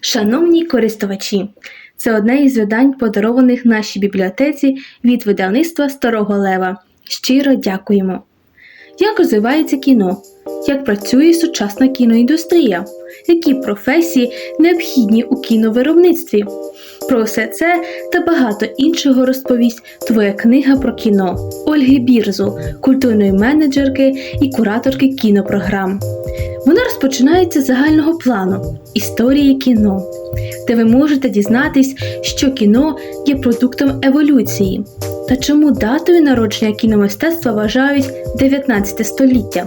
Шановні користувачі, це одне із видань, подарованих нашій бібліотеці від видавництва Старого Лева. Щиро дякуємо. Як розвивається кіно? Як працює сучасна кіноіндустрія? Які професії необхідні у кіновиробництві? Про все це та багато іншого розповість твоя книга про кіно Ольги Бірзул, культурної менеджерки і кураторки кінопрограм. Вона розпочинається з загального плану історії кіно, де ви можете дізнатись, що кіно є продуктом еволюції та чому датою народження кіномистецтва вважають 19 століття.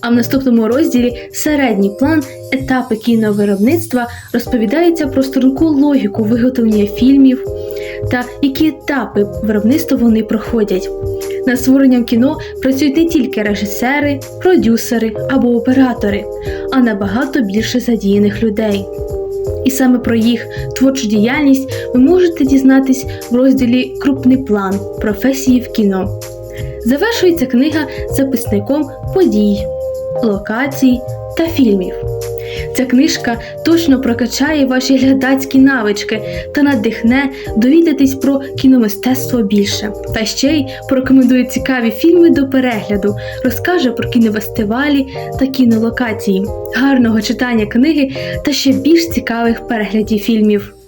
А в наступному розділі середній план етапи кіновиробництва розповідається про струнку логіку виготовлення фільмів та які етапи виробництва вони проходять. Над створенням кіно працюють не тільки режисери, продюсери або оператори, а набагато більше задіяних людей. І саме про їх творчу діяльність ви можете дізнатись в розділі Крупний план професії в кіно. Завершується книга записником подій, локацій та фільмів. Ця книжка точно прокачає ваші глядацькі навички та надихне довідатись про кіномистецтво більше. Та ще й порекомендує цікаві фільми до перегляду, розкаже про кінофестивалі та кінолокації, гарного читання книги та ще більш цікавих переглядів фільмів.